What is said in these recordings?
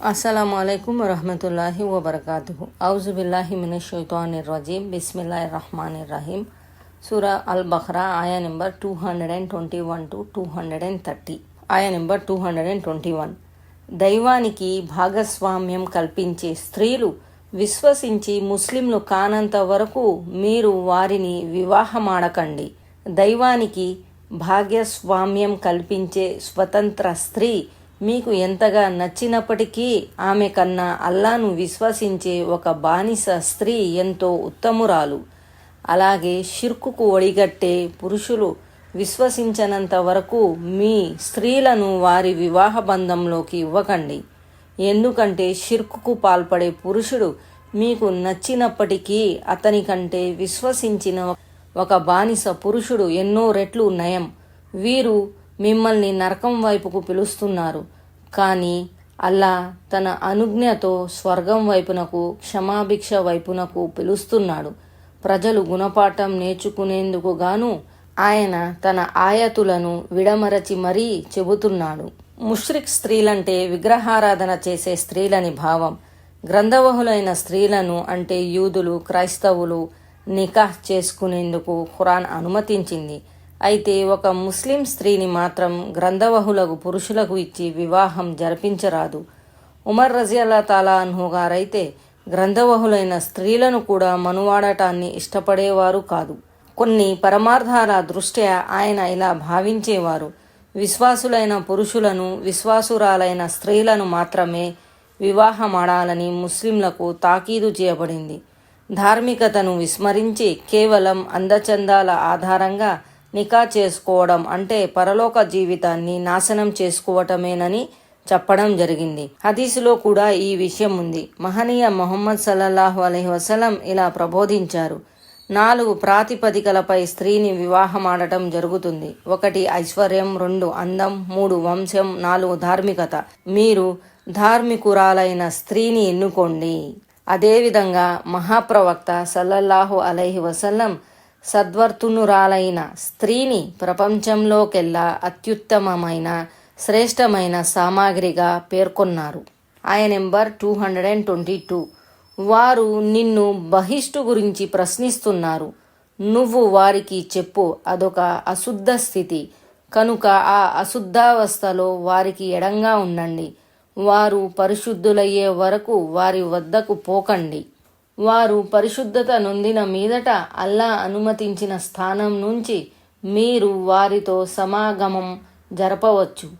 అస్సలం అయికం వరహమతుల్లాహి వబర్కాతు ఔజుబిల్లాహి మినషైతానిర్ రజీం బిస్మిల్లాహి రహమాన్ రహీం సూరా అల్ బహ్రా ఆయా number two hundred and twenty one to two hundred and thirty ఆయా number two hundred and twenty one దైవానికి భాగస్వామ్యం కల్పించే స్త్రీలు విశ్వసించి ముస్లింలు కానంత వరకు మీరు వారిని వివాహమాడకండి. దైవానికి భాగస్వామ్యం కల్పించే స్వతంత్ర స్త్రీ మీకు ఎంతగా నచ్చినప్పటికీ ఆమె కన్నా అల్లాను విశ్వసించే ఒక బానిస స్త్రీ ఎంతో ఉత్తమురాలు. అలాగే షిర్కుకు ఒడిగట్టే పురుషులు విశ్వసించనంత వరకు మీ స్త్రీలను వారి వివాహ బంధంలోకి ఇవ్వకండి. ఎందుకంటే షిర్కుకు పాల్పడే పురుషుడు మీకు నచ్చినప్పటికీ అతని కంటే విశ్వసించిన ఒక బానిస పురుషుడు ఎన్నో రెట్లు నయం. వీరు మిమ్మల్ని నరకం వైపుకు పిలుస్తున్నారు. కానీ అల్లా తన అనుజ్ఞతో స్వర్గం వైపునకు క్షమాభిక్ష వైపునకు పిలుస్తున్నాడు. ప్రజలు గుణపాఠం నేర్చుకునేందుకు గాను ఆయన తన ఆయతులను విడమరచి మరీ చెబుతున్నాడు. ముష్రిక్ స్త్రీలంటే విగ్రహారాధన చేసే స్త్రీలని భావం. గ్రంథవహులైన స్త్రీలను అంటే యూదులు క్రైస్తవులు నికాహ్ చేసుకునేందుకు ఖురాన్ అనుమతించింది. అయితే ఒక ముస్లిం స్త్రీని మాత్రం గ్రంథవహులకు పురుషులకు ఇచ్చి వివాహం జరిపించరాదు. ఉమర్ రజియల్లా తాలా అన్హు గారైతే గ్రంథవహులైన స్త్రీలను కూడా మనువాడటాన్ని ఇష్టపడేవారు కాదు. కొన్ని పరమార్థాల దృష్ట్యా ఆయన ఇలా భావించేవారు. విశ్వాసులైన పురుషులను విశ్వాసురాలైన స్త్రీలను మాత్రమే వివాహమాడాలని ముస్లింలకు తాకీదు చేయబడింది. ధార్మికతను విస్మరించి కేవలం అందచందాల ఆధారంగా నికా చేసుకోవడం అంటే పరలోక జీవితాన్ని నాశనం చేసుకోవటమేనని చెప్పడం జరిగింది. హదీసులో కూడా ఈ విషయం ఉంది. మహనీయ మొహమ్మద్ సల్లల్లాహు అలహి వసలం ఇలా ప్రబోధించారు. నాలుగు ప్రాతిపదికలపై స్త్రీని వివాహమాడటం జరుగుతుంది. ఒకటి ఐశ్వర్యం రెండు అందం మూడు వంశం నాలుగు ధార్మికత. మీరు ధార్మికురాలైన స్త్రీని ఎన్నుకోండి. అదేవిధంగా మహాప్రవక్త సల్లల్లాహు అలైహి వసల్లం సద్వర్తునురాలైన స్త్రీని ప్రపంచంలోకెల్లా అత్యుత్తమమైన శ్రేష్టమైన సామాగ్రిగా పేర్కొన్నారు. ఆయన number two hundred and twenty two. వారు నిన్ను బహిష్టు గురించి ప్రశ్నిస్తున్నారు. నువ్వు వారికి చెప్పు అదొక అశుద్ధ స్థితి. కనుక ఆ అశుద్ధావస్థలో వారికి ఎడంగా ఉండండి. వారు పరిశుద్ధులయ్యే వరకు వారి వద్దకు పోకండి. వారు పరిశుద్ధత నొందిన మీదట అల్లా అనుమతించిన స్థానం నుంచి మీరు వారితో సమాగమం జరపవచ్చు.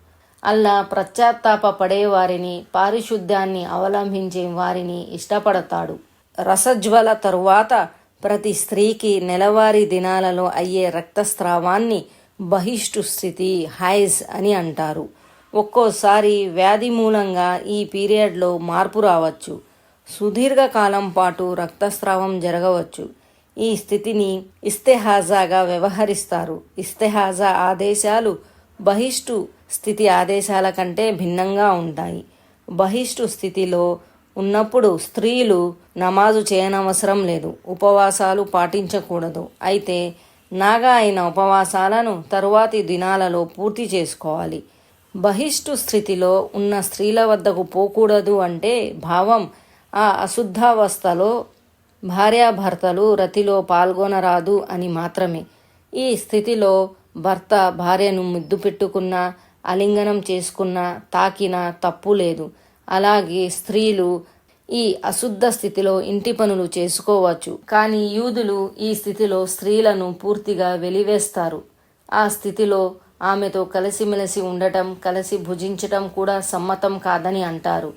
అల్లా ప్రత్యాత్తాప పడేవారిని పారిశుద్ధ్యాన్ని అవలంబించే వారిని ఇష్టపడతాడు. రసజ్వల తరువాత ప్రతి స్త్రీకి నెలవారీ దినాలలో అయ్యే రక్తస్రావాన్ని బహిష్టు స్థితి హైజ్ అని అంటారు. ఒక్కోసారి వ్యాధి మూలంగా ఈ పీరియడ్లో మార్పు రావచ్చు. సుదీర్ఘకాలం పాటు రక్తస్రావం జరగవచ్చు. ఈ స్థితిని ఇస్తెహాజాగా వ్యవహరిస్తారు. ఇస్తెహాజా ఆదేశాలు బహిష్టు స్థితి ఆదేశాల కంటే భిన్నంగా ఉంటాయి. బహిష్టు స్థితిలో ఉన్నప్పుడు స్త్రీలు నమాజు చేయనవసరం లేదు. ఉపవాసాలు పాటించకూడదు. అయితే నాగా అయిన ఉపవాసాలను తరువాతి దినాలలో పూర్తి చేసుకోవాలి. బహిష్టు స్థితిలో ఉన్న స్త్రీల వద్దకు పోకూడదు అంటే భావం ఆ అశుద్ధావస్థలో భార్యాభర్తలు రతిలో పాల్గొనరాదు అని మాత్రమే. ఈ స్థితిలో భర్త భార్యను ముద్దు పెట్టుకున్నా అలింగనం చేసుకున్నా తాకినా తప్పు లేదు. అలాగే స్త్రీలు ఈ అశుద్ధ స్థితిలో ఇంటి పనులు చేసుకోవచ్చు. కానీ యూదులు ఈ స్థితిలో స్త్రీలను పూర్తిగా వెలివేస్తారు. ఆ స్థితిలో ఆమెతో కలిసిమెలిసి ఉండటం కలిసి భుజించటం కూడా సమ్మతం కాదని అంటారు.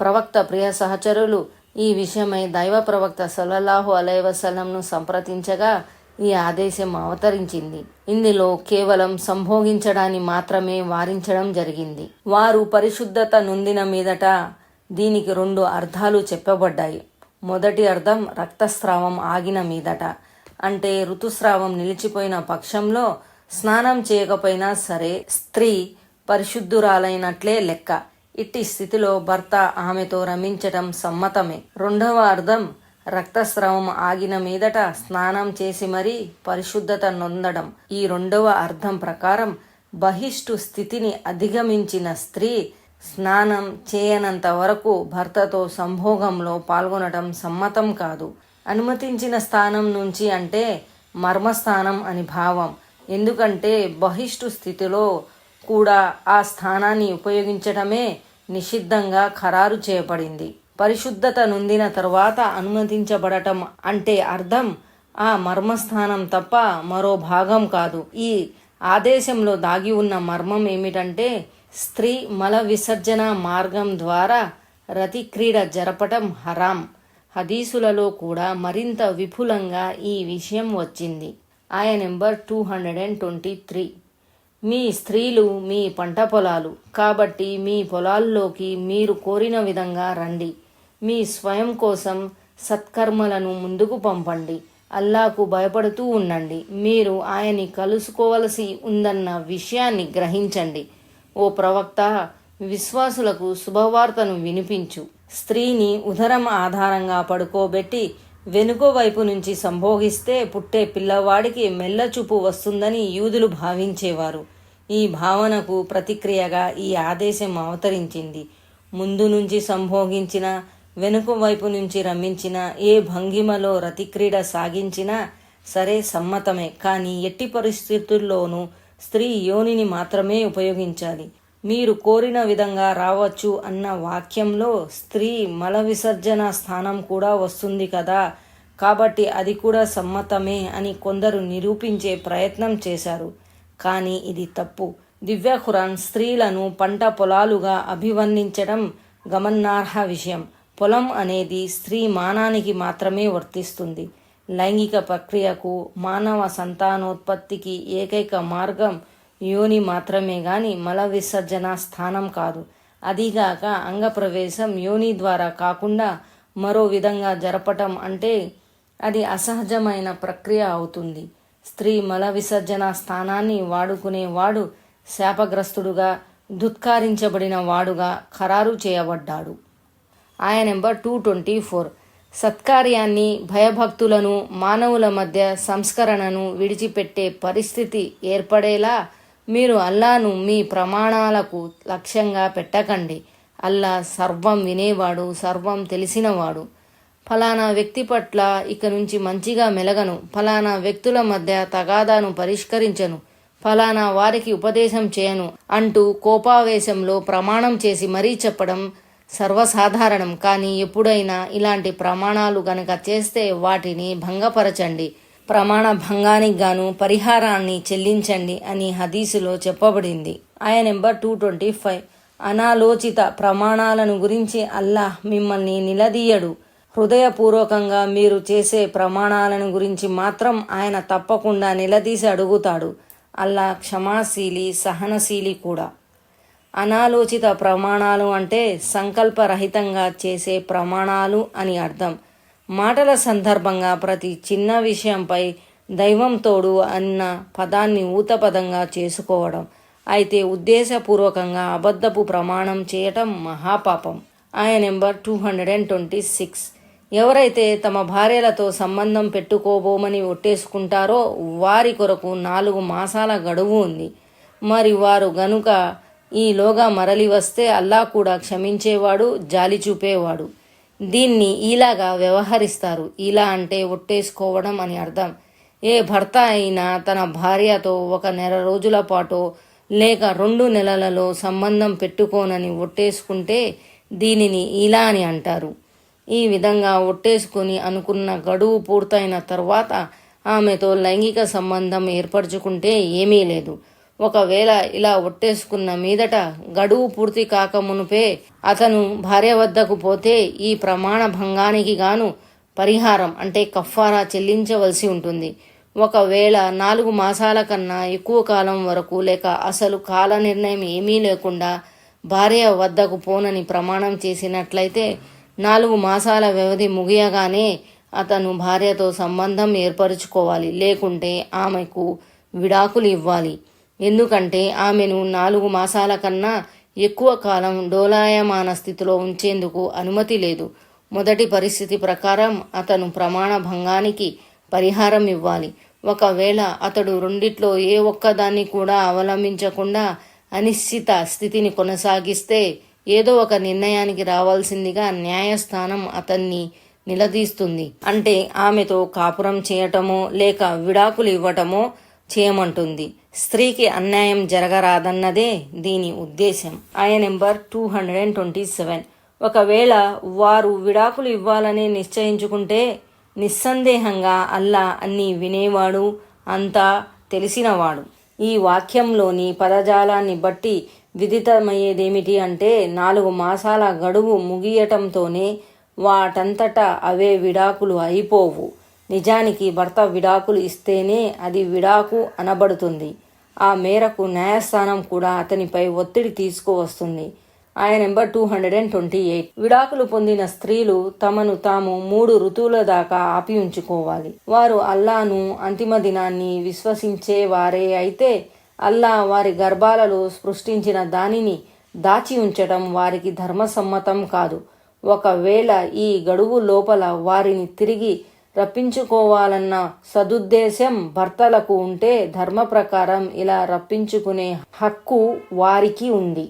ప్రవక్త ప్రియ సహచరులు ఈ విషయమై దైవ ప్రవక్త సల్లల్లాహు అలైవసలంను సంప్రదించగా ఈ ఆదేశం అవతరించింది. ఇందులో కేవలం సంభోగించడాన్ని మాత్రమే వారించడం జరిగింది. వారు పరిశుద్ధత నొందిన మీదట దీనికి రెండు అర్థాలు చెప్పబడ్డాయి. మొదటి అర్థం రక్తస్రావం ఆగిన మీదట. అంటే ఋతుస్రావం నిలిచిపోయిన పక్షంలో స్నానం చేయకపోయినా సరే స్త్రీ పరిశుద్ధురాలైనట్లే లెక్క. ఇట్టి స్థితిలో భర్త ఆమెతో రమించటం సమ్మతమే. రెండవ అర్థం రక్తస్రావం ఆగిన మీదట స్నానం చేసి మరీ పరిశుద్ధత నొందడం. ఈ రెండవ అర్థం ప్రకారం బహిష్టు స్థితిని అధిగమించిన స్త్రీ స్నానం చేయనంత వరకు భర్తతో సంభోగంలో పాల్గొనటం సమ్మతం కాదు. అనుమతించిన స్థానం నుంచి అంటే మర్మస్థానం అని భావం. ఎందుకంటే బహిష్టు స్థితిలో కూడా ఆ స్థానాన్ని ఉపయోగించటమే నిషిద్ధంగా ఖరారు చేయబడింది. పరిశుద్ధత నొందిన తరువాత అనుమతించబడటం అంటే అర్థం ఆ మర్మస్థానం తప్ప మరో భాగం కాదు. ఈ ఆదేశంలో దాగి ఉన్న మర్మం ఏమిటంటే స్త్రీ మల విసర్జన మార్గం ద్వారా రతిక్రీడ జరపటం హరాం. హదీసులలో కూడా మరింత విపులంగా ఈ విషయం వచ్చింది. ఆయన number two hundred and twenty three. మీ స్త్రీలు మీ పంట పొలాలు. కాబట్టి మీ పొలాల్లోకి మీరు కోరిన విధంగా రండి. మీ స్వయం కోసం సత్కర్మలను ముందుకు పంపండి. అల్లాకు భయపడుతూ ఉండండి. మీరు ఆయన్ని కలుసుకోవలసి ఉందన్న విషయాన్ని గ్రహించండి. ఓ ప్రవక్త విశ్వాసులకు శుభవార్తను వినిపించు. స్త్రీని ఉదరం ఆధారంగా పడుకోబెట్టి వెనుక వైపు నుంచి సంభోగిస్తే పుట్టే పిల్లవాడికి మెల్లచూపు వస్తుందని యూదులు భావించేవారు. ఈ భావనకు ప్రతిక్రియగా ఈ ఆదేశం అవతరించింది. ముందు నుంచి సంభోగించిన వెనుక వైపు నుంచి రమ్మించిన ఏ భంగిమలో రతిక్రీడ సాగించినా సరే సమ్మతమే. కానీ ఎట్టి పరిస్థితుల్లోనూ స్త్రీ యోనిని మాత్రమే ఉపయోగించాలి. మీరు కోరిన విధంగా రావచ్చు అన్న వాక్యంలో స్త్రీ మల విసర్జన స్థానం కూడా వస్తుంది కదా. కాబట్టి అది కూడా సమ్మతమే అని కొందరు నిరూపించే ప్రయత్నం చేశారు. కానీ ఇది తప్పు. దివ్య ఖురాన్ స్త్రీలను పంట పొలాలుగా అభివర్ణించడం గమనార్హ విషయం. పొలం అనేది స్త్రీ మానానికి మాత్రమే వర్తిస్తుంది. లైంగిక ప్రక్రియకు మానవ సంతానోత్పత్తికి ఏకైక మార్గం యోని మాత్రమే గాని మల విసర్జన స్థానం కాదు. అదిగాక అంగప్రవేశం యోని ద్వారా కాకుండా మరో విధంగా జరపటం అంటే అది అసహజమైన ప్రక్రియ అవుతుంది. స్త్రీ మల విసర్జన స్థానాన్ని వాడుకునేవాడు శాపగ్రస్తుడుగా దుత్కారించబడిన వాడుగా ఖరారు చేయబడ్డాడు. ఆయన నెంబర్ టూ ట్వంటీ ఫోర్. సత్కార్యాన్ని భయభక్తులను మానవుల మధ్య సంస్కరణను విడిచిపెట్టే పరిస్థితి ఏర్పడేలా మీరు అల్లాను మీ ప్రమాణాలకు లక్ష్యంగా పెట్టకండి. అల్లా సర్వం వినేవాడు సర్వం తెలిసినవాడు. ఫలానా వ్యక్తి పట్ల ఇక నుంచి మంచిగా మెలగను. ఫలానా వ్యక్తుల మధ్య తగాదాను పరిష్కరించను. ఫలానా వారికి ఉపదేశం చేయను అంటూ కోపావేశంలో ప్రమాణం చేసి మరీ చెప్పడం సర్వసాధారణం. కానీ ఎప్పుడైనా ఇలాంటి ప్రమాణాలు గనక చేస్తే వాటిని భంగపరచండి. ప్రమాణ భంగానికి గాను పరిహారాన్ని చెల్లించండి అని హదీసులో చెప్పబడింది. ఆయన నెంబర్ టూ ట్వంటీ ఫైవ్ అనాలోచిత ప్రమాణాలను గురించి అల్లాహ్ మిమ్మల్ని నిలదీయడు. హృదయపూర్వకంగా మీరు చేసే ప్రమాణాలను గురించి మాత్రం ఆయన తప్పకుండా నిలదీసి అడుగుతాడు. అల్లా క్షమాశీలి సహనశీలి కూడా. అనాలోచిత ప్రమాణాలు అంటే సంకల్పరహితంగా చేసే ప్రమాణాలు అని అర్థం. మాటల సందర్భంగా ప్రతి చిన్న విషయంపై దైవం తోడు అన్న పదాన్ని ఊతపదంగా చేసుకోవడం అయితే ఉద్దేశపూర్వకంగా అబద్ధపు ప్రమాణం చేయటం మహాపాపం. ఆయన number two hundred and twenty six. ఎవరైతే తమ భార్యలతో సంబంధం పెట్టుకోబోమని ఒట్టేసుకుంటారో వారి కొరకు నాలుగు మాసాల గడువు ఉంది. మరి వారు గనుక ఈలోగా మరలి వస్తే అల్లా కూడా క్షమించేవాడు జాలి చూపేవాడు దీన్ని ఇలాగా వ్యవహరిస్తారు. ఇలా అంటే ఒట్టేసుకోవడం అని అర్థం. ఏ భర్త అయినా తన భార్యతో ఒక నెల రోజుల పాటు లేక రెండు నెలలలో సంబంధం పెట్టుకోనని ఒట్టేసుకుంటే దీనిని ఇలా అని అంటారు. ఈ విధంగా ఒట్టేసుకుని అనుకున్న గడువు పూర్తయిన తర్వాత ఆమెతో లైంగిక సంబంధం ఏర్పరచుకుంటే ఏమీ లేదు. ఒకవేళ ఇలా ఒట్టేసుకున్న మీదట గడువు పూర్తి కాక మునుపే అతను భార్య వద్దకు పోతే ఈ ప్రమాణ భంగానికి గాను పరిహారం అంటే కఫారా చెల్లించవలసి ఉంటుంది. ఒకవేళ నాలుగు మాసాల కన్నా ఎక్కువ కాలం వరకు లేక అసలు కాల నిర్ణయం ఏమీ లేకుండా భార్య వద్దకు పోనని ప్రమాణం చేసినట్లయితే నాలుగు మాసాల వ్యవధి ముగియగానే అతను భార్యతో సంబంధం ఏర్పరచుకోవాలి. లేకుంటే ఆమెకు విడాకులు ఇవ్వాలి. ఎందుకంటే ఆమెను నాలుగు మాసాల కన్నా ఎక్కువ కాలం డోలాయమాన స్థితిలో ఉంచేందుకు అనుమతి లేదు. మొదటి పరిస్థితి ప్రకారం అతను ప్రమాణ భంగానికి పరిహారం ఇవ్వాలి. ఒకవేళ అతడు రెండిట్లో ఏ ఒక్కదాన్ని కూడా అవలంబించకుండా అనిశ్చిత స్థితిని కొనసాగిస్తే ఏదో ఒక నిర్ణయానికి రావాల్సిందిగా న్యాయస్థానం అతన్ని నిలదీస్తుంది. అంటే ఆమెతో కాపురం చేయటమో లేక విడాకులు ఇవ్వటమో చేయమంటుంది. స్త్రీకి అన్యాయం జరగరాదన్నదే దీని ఉద్దేశం ఆయన number two hundred and twenty seven ఒకవేళ వారు విడాకులు ఇవ్వాలని నిశ్చయించుకుంటే నిస్సందేహంగా అల్లా అన్ని వినేవాడు అంతా తెలిసినవాడు. ఈ వాక్యంలోని పదజాలాన్ని బట్టి విదితమయ్యేదేమిటి అంటే నాలుగు మాసాల గడువు ముగియటంతోనే వాటంతటా అవే విడాకులు అయిపోవు. నిజానికి భర్త విడాకులు ఇస్తేనే అది విడాకు అనబడుతుంది. ఆ మేరకు న్యాయస్థానం కూడా అతనిపై ఒత్తిడి తీసుకువస్తుంది. ఆయన number two hundred and twenty eight. విడాకులు పొందిన స్త్రీలు తమను తాము మూడు ఋతువుల దాకా ఆపి ఉంచుకోవాలి. వారు అల్లాను అంతిమ దినాన్ని విశ్వసించే వారే అయితే అల్లా వారి గర్భాలలో సృష్టించిన దానిని దాచి ఉంచటం వారికి ధర్మసమ్మతం కాదు. ఒకవేళ ఈ గడువు లోపల వారిని తిరిగి రప్పించుకోవాలన్న సదుద్దేశం భర్తలకు ఉంటే ధర్మ ప్రకారం ఇలా రప్పించుకునే హక్కు వారికి ఉంది.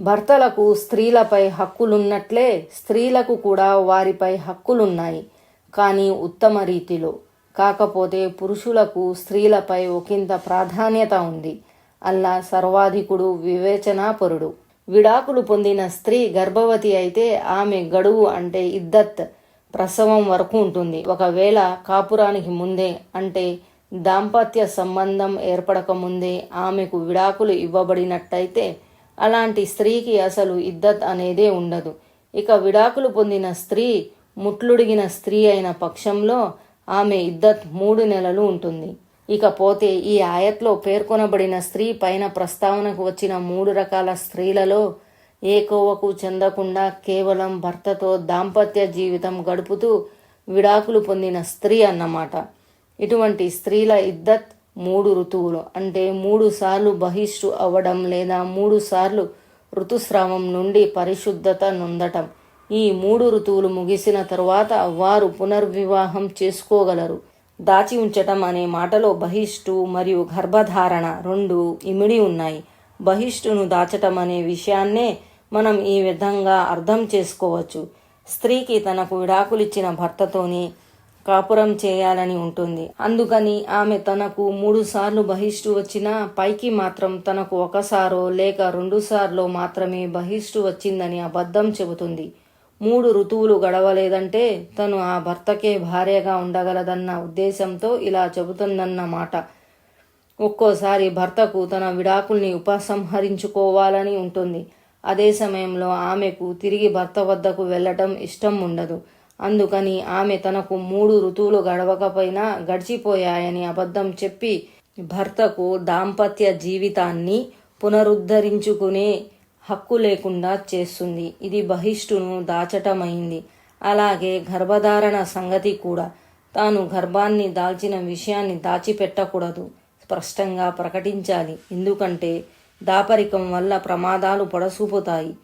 భర్తలకు స్త్రీలపై హక్కులున్నట్లే స్త్రీలకు కూడా వారిపై హక్కులున్నాయి. కానీ ఉత్తమ రీతిలో. కాకపోతే పురుషులకు స్త్రీలపై ఒకంత ప్రాధాన్యత ఉంది. అల్లా సర్వాధికుడు వివేచనాపరుడు. విడాకులు పొందిన స్త్రీ గర్భవతి అయితే ఆమె గడువు అంటే ఇద్దత్. ప్రసవం వరకు ఉంటుంది. ఒకవేళ కాపురానికి ముందే అంటే దాంపత్య సంబంధం ఏర్పడక ముందే ఆమెకు విడాకులు ఇవ్వబడినట్టయితే అలాంటి స్త్రీకి అసలు ఇద్దత్ అనేదే ఉండదు. ఇక విడాకులు పొందిన స్త్రీ ముట్లుడిగిన స్త్రీ అయిన పక్షంలో ఆమె ఇద్దత్ మూడు నెలలు ఉంటుంది. ఇకపోతే ఈ ఆయత్లో పేర్కొనబడిన స్త్రీ పైన ప్రస్తావనకు వచ్చిన మూడు రకాల స్త్రీలలో ఏ కోవకు చెందకుండా కేవలం భర్తతో దాంపత్య జీవితం గడుపుతూ విడాకులు పొందిన స్త్రీ అన్నమాట. ఇటువంటి స్త్రీల ఇద్దత్ మూడు ఋతువులు. అంటే మూడు సార్లు బహిష్టు అవ్వడం లేదా మూడు సార్లు ఋతుస్రావం నుండి పరిశుద్ధత నొందటం. ఈ మూడు ఋతువులు ముగిసిన తరువాత వారు పునర్వివాహం చేసుకోగలరు. దాచి ఉంచటం అనే మాటలో బహిష్టు మరియు గర్భధారణ రెండు ఇమిడి ఉన్నాయి. బహిష్టును దాచటం అనే విషయాన్నే మనం ఈ విధంగా అర్థం చేసుకోవచ్చు. స్త్రీకి తనకు విడాకులిచ్చిన భర్తతోనే కాపురం చేయాలని ఉంటుంది. అందుకని ఆమె తనకు మూడు సార్లు బహిష్టు వచ్చినా పైకి మాత్రం తనకు ఒకసారో లేక రెండు సార్లు మాత్రమే బహిష్టు వచ్చిందని అబద్ధం చెబుతుంది. మూడు ఋతువులు గడవలేదంటే తను ఆ భర్తకే భార్యగా ఉండగలదన్న ఉద్దేశంతో ఇలా చెబుతుందన్నమాట ఒక్కోసారి భర్తకు తన విడాకుల్ని ఉపసంహరించుకోవాలని ఉంటుంది. అదే సమయంలో ఆమెకు తిరిగి భర్త వద్దకు వెళ్ళటం ఇష్టం ఉండదు. అందుకని ఆమె తనకు మూడు ఋతువులు గడవకపోయినా గడిచిపోయాయని అబద్ధం చెప్పి భర్తకు దాంపత్య జీవితాన్ని పునరుద్ధరించుకునే హక్కు లేకుండా చేస్తుంది. ఇది బహిష్టును దాచటమైంది. అలాగే గర్భధారణ సంగతి కూడా. తాను గర్భాన్ని దాల్చిన విషయాన్ని దాచిపెట్టకూడదు. స్పష్టంగా ప్రకటించాలి. ఎందుకంటే దాపరికం వల్ల ప్రమాదాలు పొడసూపుతాయి.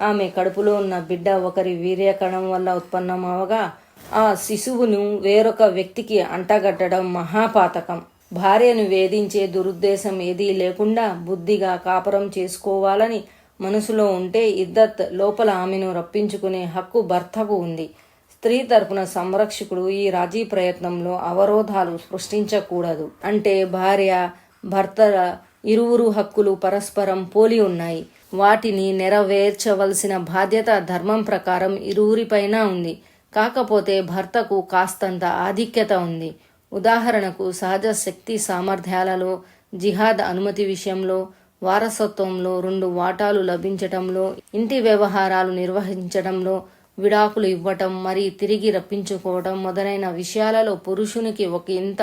ఆమె కడుపులో ఉన్న బిడ్డ ఒకరి వీర్యకణం వల్ల ఉత్పన్నమవగా ఆ శిశువును వేరొక వ్యక్తికి అంటగట్టడం మహాపాతకం. భార్యను వేధించే దురుద్దేశం ఏదీ లేకుండా బుద్ధిగా కాపురం చేసుకోవాలని మనసులో ఉంటే ఇద్దత్ లోపల ఆమెను రప్పించుకునే హక్కు భర్తకు ఉంది. స్త్రీ తరపున సంరక్షకుడు ఈ రాజీ ప్రయత్నంలో అవరోధాలు సృష్టించకూడదు. అంటే భార్య భర్తల ఇరువురు హక్కులు పరస్పరం పోలి ఉన్నాయి. వాటిని నెరవేర్చవలసిన బాధ్యత ధర్మం ప్రకారం ఇరువురిపైన ఉంది. కాకపోతే భర్తకు కాస్తంత ఆధిక్యత ఉంది. ఉదాహరణకు సహజ శక్తి సామర్థ్యాలలో జిహాద్ అనుమతి విషయంలో వారసత్వంలో రెండు వాటాలు లభించటంలో ఇంటి వ్యవహారాలు నిర్వహించడంలో విడాకులు ఇవ్వటం మరి తిరిగి రప్పించుకోవటం మొదలైన విషయాలలో పురుషునికి ఒక ఇంత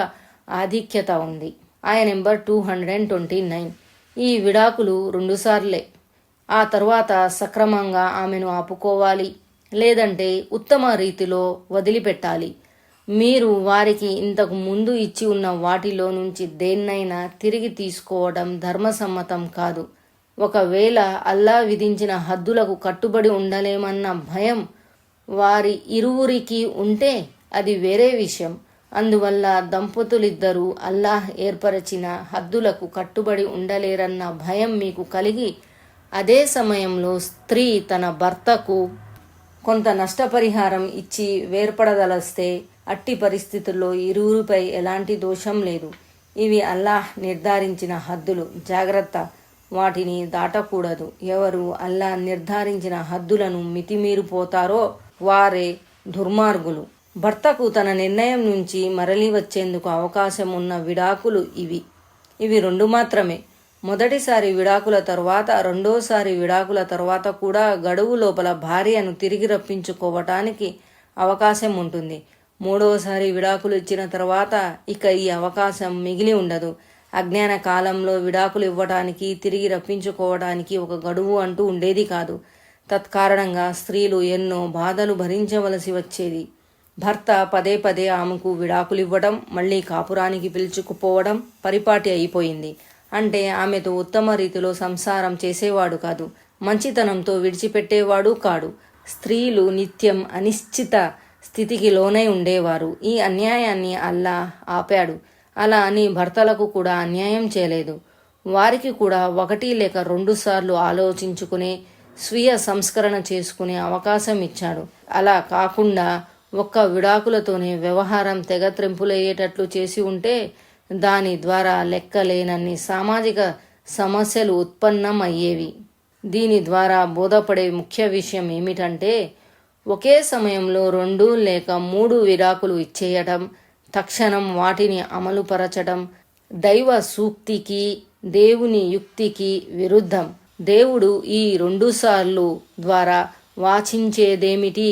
ఆధిక్యత ఉంది. ఆయన number two hundred and twenty nine. ఈ విడాకులు రెండుసార్లే. ఆ తర్వాత సక్రమంగా ఆమెను ఆపుకోవాలి లేదంటే ఉత్తమ రీతిలో వదిలిపెట్టాలి. మీరు వారికి ఇంతకు ముందు ఇచ్చి ఉన్న వాటిలో నుంచి దేన్నైనా తిరిగి తీసుకోవడం ధర్మసమ్మతం కాదు. ఒకవేళ అల్లా విధించిన హద్దులకు కట్టుబడి ఉండలేమన్న భయం వారి ఇరువురికి ఉంటే అది వేరే విషయం. అందువల్ల దంపతులిద్దరూ అల్లాహ్ ఏర్పరచిన హద్దులకు కట్టుబడి ఉండలేరన్న భయం మీకు కలిగి అదే సమయంలో స్త్రీ తన భర్తకు కొంత నష్టపరిహారం ఇచ్చి వేర్పడదలస్తే అట్టి పరిస్థితుల్లో ఇరువురిపై ఎలాంటి దోషం లేదు. ఇవి అల్లాహ్ నిర్ధారించిన హద్దులు. జాగ్రత్త. వాటిని దాటకూడదు. ఎవరు అల్లా నిర్ధారించిన హద్దులను మితిమీరిపోతారో వారే దుర్మార్గులు. భర్తకు తన నిర్ణయం నుంచి మరలి వచ్చేందుకు అవకాశం ఉన్న విడాకులు ఇవి. ఇవి రెండు మాత్రమే. మొదటిసారి విడాకుల తర్వాత రెండోసారి విడాకుల తర్వాత కూడా గడువు లోపల భార్యను తిరిగి రప్పించుకోవటానికి అవకాశం ఉంటుంది మూడవసారి విడాకులు ఇచ్చిన తర్వాత ఇక ఈ అవకాశం మిగిలి ఉండదు. అజ్ఞాన కాలంలో విడాకులు ఇవ్వటానికి తిరిగి రప్పించుకోవడానికి ఒక గడువు అంటూ ఉండేది కాదు. తత్కారణంగా స్త్రీలు ఎన్నో బాధలు భరించవలసి వచ్చేది. భర్త పదే పదే ఆమెకు విడాకులివ్వడం మళ్ళీ కాపురానికి పిలుచుకుపోవడం పరిపాటి అయిపోయింది. అంటే ఆమెతో ఉత్తమ రీతిలో సంసారం చేసేవాడు కాదు. మంచితనంతో విడిచిపెట్టేవాడు కాడు. స్త్రీలు నిత్యం అనిశ్చిత స్థితికి లోనై ఉండేవారు. ఈ అన్యాయాన్ని అల్లా ఆపాడు. అలా అని భర్తలకు కూడా అన్యాయం చేయలేదు. వారికి కూడా ఒకటి లేక రెండు సార్లు ఆలోచించుకునే స్వీయ సంస్కరణ చేసుకునే అవకాశం ఇచ్చాడు. అలా కాకుండా ఒక్క విడాకులతోనే వ్యవహారం తెగత్రెంపులయ్యేటట్లు చేసి ఉంటే దాని ద్వారా లెక్కలేనన్ని సామాజిక సమస్యలు ఉత్పన్నం అయ్యేవి దీని ద్వారా బోధపడే ముఖ్య విషయం ఏమిటంటే ఒకే సమయంలో రెండు లేక మూడు విడాకులు ఇచ్చేయటం తక్షణం వాటిని అమలుపరచడం దైవ సూక్తికి దేవుని యుక్తికి విరుద్ధం. దేవుడు ఈ రెండుసార్లు ద్వారా వాచించేదేమిటి?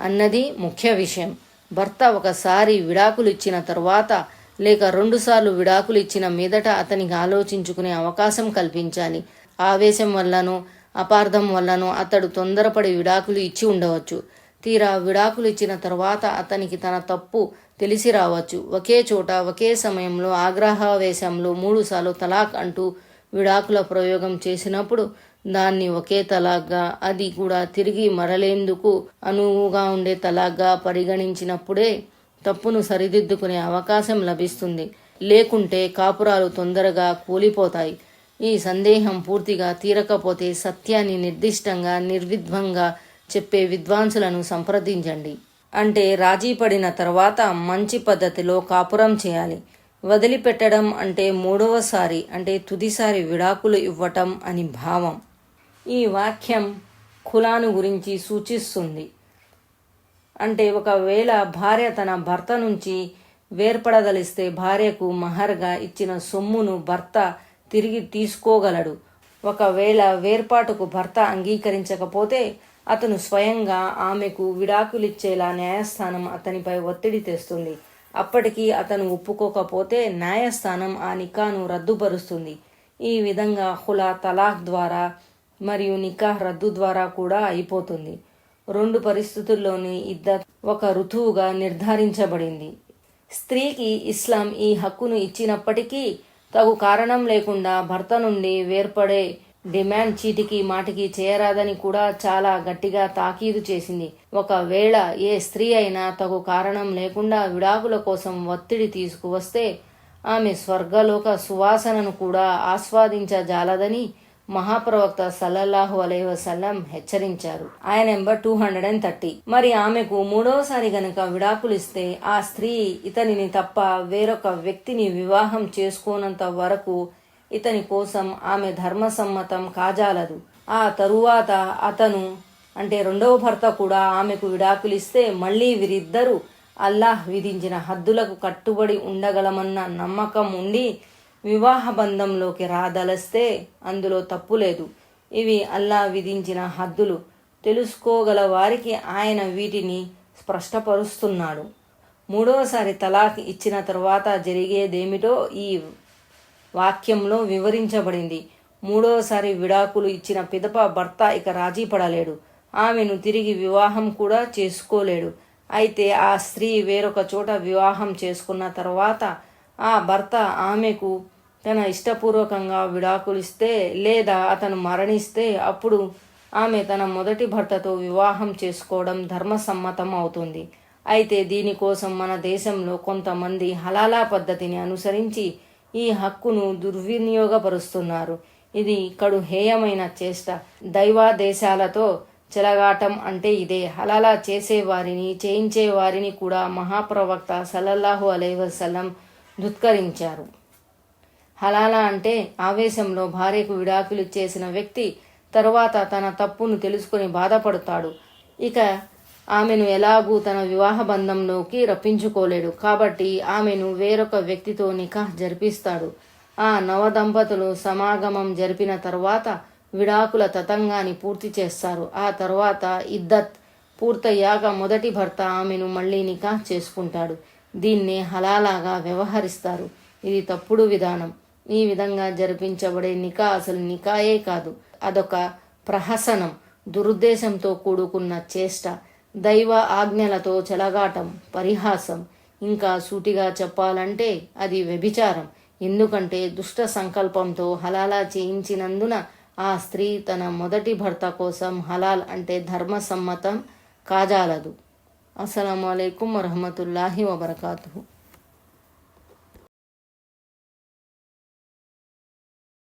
అన్నది ముఖ్య విషయం. భర్త ఒకసారి విడాకులు ఇచ్చిన తరువాత లేక రెండుసార్లు విడాకులు ఇచ్చిన మీదట అతనికి ఆలోచించుకునే అవకాశం కల్పించాలి. ఆవేశం వల్లనో అపార్థం వల్లనో అతడు తొందరపడి విడాకులు ఇచ్చి ఉండవచ్చు. తీరా విడాకులు ఇచ్చిన తర్వాత అతనికి తన తప్పు తెలిసి రావచ్చు. ఒకే చోట ఒకే సమయంలో ఆగ్రహావేశంలో మూడుసార్లు తలాక్ అంటూ విడాకుల ప్రయోగం చేసినప్పుడు దాన్ని ఒకే తలాగ్గా అది కూడా తిరిగి మరలేందుకు అనువుగా ఉండే తలాగ్గా పరిగణించినప్పుడే తప్పును సరిదిద్దుకునే అవకాశం లభిస్తుంది. లేకుంటే కాపురాలు తొందరగా కూలిపోతాయి. ఈ సందేహం పూర్తిగా తీరకపోతే సత్యాన్ని నిర్దిష్టంగా నిర్విధ్వంగా చెప్పే విద్వాంసులను సంప్రదించండి. అంటే రాజీ పడిన తర్వాత మంచి పద్ధతిలో కాపురం చేయాలి. వదిలిపెట్టడం అంటే మూడవసారి అంటే తుదిసారి విడాకులు ఇవ్వటం అని భావం. ఈ వాక్యం కులాను గురించి సూచిస్తుంది. అంటే ఒకవేళ భార్య తన భర్త నుంచి వేర్పడదలిస్తే భార్యకు మహర్గా ఇచ్చిన సొమ్మును భర్త తిరిగి తీసుకోగలడు. ఒకవేళ వేర్పాటుకు భర్త అంగీకరించకపోతే అతను స్వయంగా ఆమెకు విడాకులిచ్చేలా న్యాయస్థానం అతనిపై ఒత్తిడి తెస్తుంది. అప్పటికి అతను ఒప్పుకోకపోతే న్యాయస్థానం ఆ నికాను రద్దుపరుస్తుంది. ఈ విధంగా హులా తలాక్ ద్వారా మరియు నికాహ్ రద్దు ద్వారా కూడా అయిపోతుంది. రెండు పరిస్థితుల్లోని ఇద్దరు ఒక ఋతువుగా నిర్ధారించబడింది. స్త్రీకి ఇస్లాం ఈ హక్కును ఇచ్చినప్పటికీ తగు కారణం లేకుండా భర్త నుండి వేర్పడే డిమాండ్ చీటికి మాటికి చేయరాదని కూడా చాలా గట్టిగా తాకీదు చేసింది. ఒకవేళ ఏ స్త్రీ అయినా తగు కారణం లేకుండా విడాకుల కోసం ఒత్తిడి తీసుకువస్తే ఆమె స్వర్గలోక సువాసనను కూడా ఆస్వాదించజాలదని మహాప్రవక్త సల్లల్లాహు అలై వసల్లం హెచ్చరించారు. ఆయన number two hundred and thirty. మరి ఆమెకు మూడవసారి గనుక విడాకులిస్తే ఆ స్త్రీ ఇతనిని తప్ప వేరొక వ్యక్తిని వివాహం చేసుకోనంత వరకు ఇతని కోసం ఆమె ధర్మసమ్మతం కాజాలదు. ఆ తరువాత అతను అంటే రెండవ భర్త కూడా ఆమెకు విడాకులిస్తే మళ్ళీ వీరిద్దరూ అల్లాహ్ విధించిన హద్దులకు కట్టుబడి ఉండగలమన్న నమ్మకం ఉండి వివాహ బంధంలోకి రాదలస్తే అందులో తప్పు లేదు ఇవి అల్లా విధించిన హద్దులు. తెలుసుకోగల వారికి ఆయన వీటిని స్పష్టపరుస్తున్నాడు. మూడవసారి తలాక్ ఇచ్చిన తర్వాత జరిగేదేమిటో ఈ వాక్యంలో వివరించబడింది. మూడవసారి విడాకులు ఇచ్చిన పిదప భర్త ఇక రాజీ పడలేడు. ఆమెను తిరిగి వివాహం కూడా చేసుకోలేడు. అయితే ఆ స్త్రీ వేరొక చోట వివాహం చేసుకున్న తర్వాత ఆ భర్త ఆమెకు తన ఇష్టపూర్వకంగా విడాకులిస్తే లేదా అతను మరణిస్తే అప్పుడు ఆమె తన మొదటి భర్తతో వివాహం చేసుకోవడం ధర్మసమ్మతం అవుతుంది. అయితే దీనికోసం మన దేశంలో కొంతమంది హలాలా పద్ధతిని అనుసరించి ఈ హక్కును దుర్వినియోగపరుస్తున్నారు. ఇది కడు హేయమైన చేష్ట. దైవాదేశాలతో చెలగాటం అంటే ఇదే. హలాలా చేసేవారిని చేయించే వారిని కూడా మహాప్రవక్త సల్లల్లాహు అలైవసలం వసల్లం ధుత్కరించారు హలాలా అంటే ఆవేశంలో భార్యకు విడాకులు చేసిన వ్యక్తి తరువాత తన తప్పును తెలుసుకుని బాధపడతాడు. ఇక ఆమెను ఎలాగూ తన వివాహ బంధంలోకి రప్పించుకోలేడు. కాబట్టి ఆమెను వేరొక వ్యక్తితో నికాహ్ జరిపిస్తాడు. ఆ నవదంపతులు సమాగమం జరిపిన తర్వాత విడాకుల తతంగాన్ని పూర్తి చేస్తారు. ఆ తర్వాత ఇద్దత్ పూర్తయ్యాక మొదటి భర్త ఆమెను మళ్ళీ నికాహ్ చేసుకుంటాడు. దీన్నే హలాలాగా వ్యవహరిస్తారు. ఇది తప్పుడు విధానం. ఈ విధంగా జరిపించబడే నికా అసలు నికాయే కాదు. అదొక ప్రహసనం దురుద్దేశంతో కూడుకున్న చేష్ట. దైవ ఆజ్ఞలతో చెలగాటం పరిహాసం. ఇంకా సూటిగా చెప్పాలంటే అది వ్యభిచారం. ఎందుకంటే దుష్ట సంకల్పంతో హలాలా చేయించినందున ఆ స్త్రీ తన మొదటి భర్త కోసం హలాల్ అంటే ధర్మసమ్మతం కాజాలదు. అస్సలం అయికం వరహమతుల్లాహి వబర్కాతు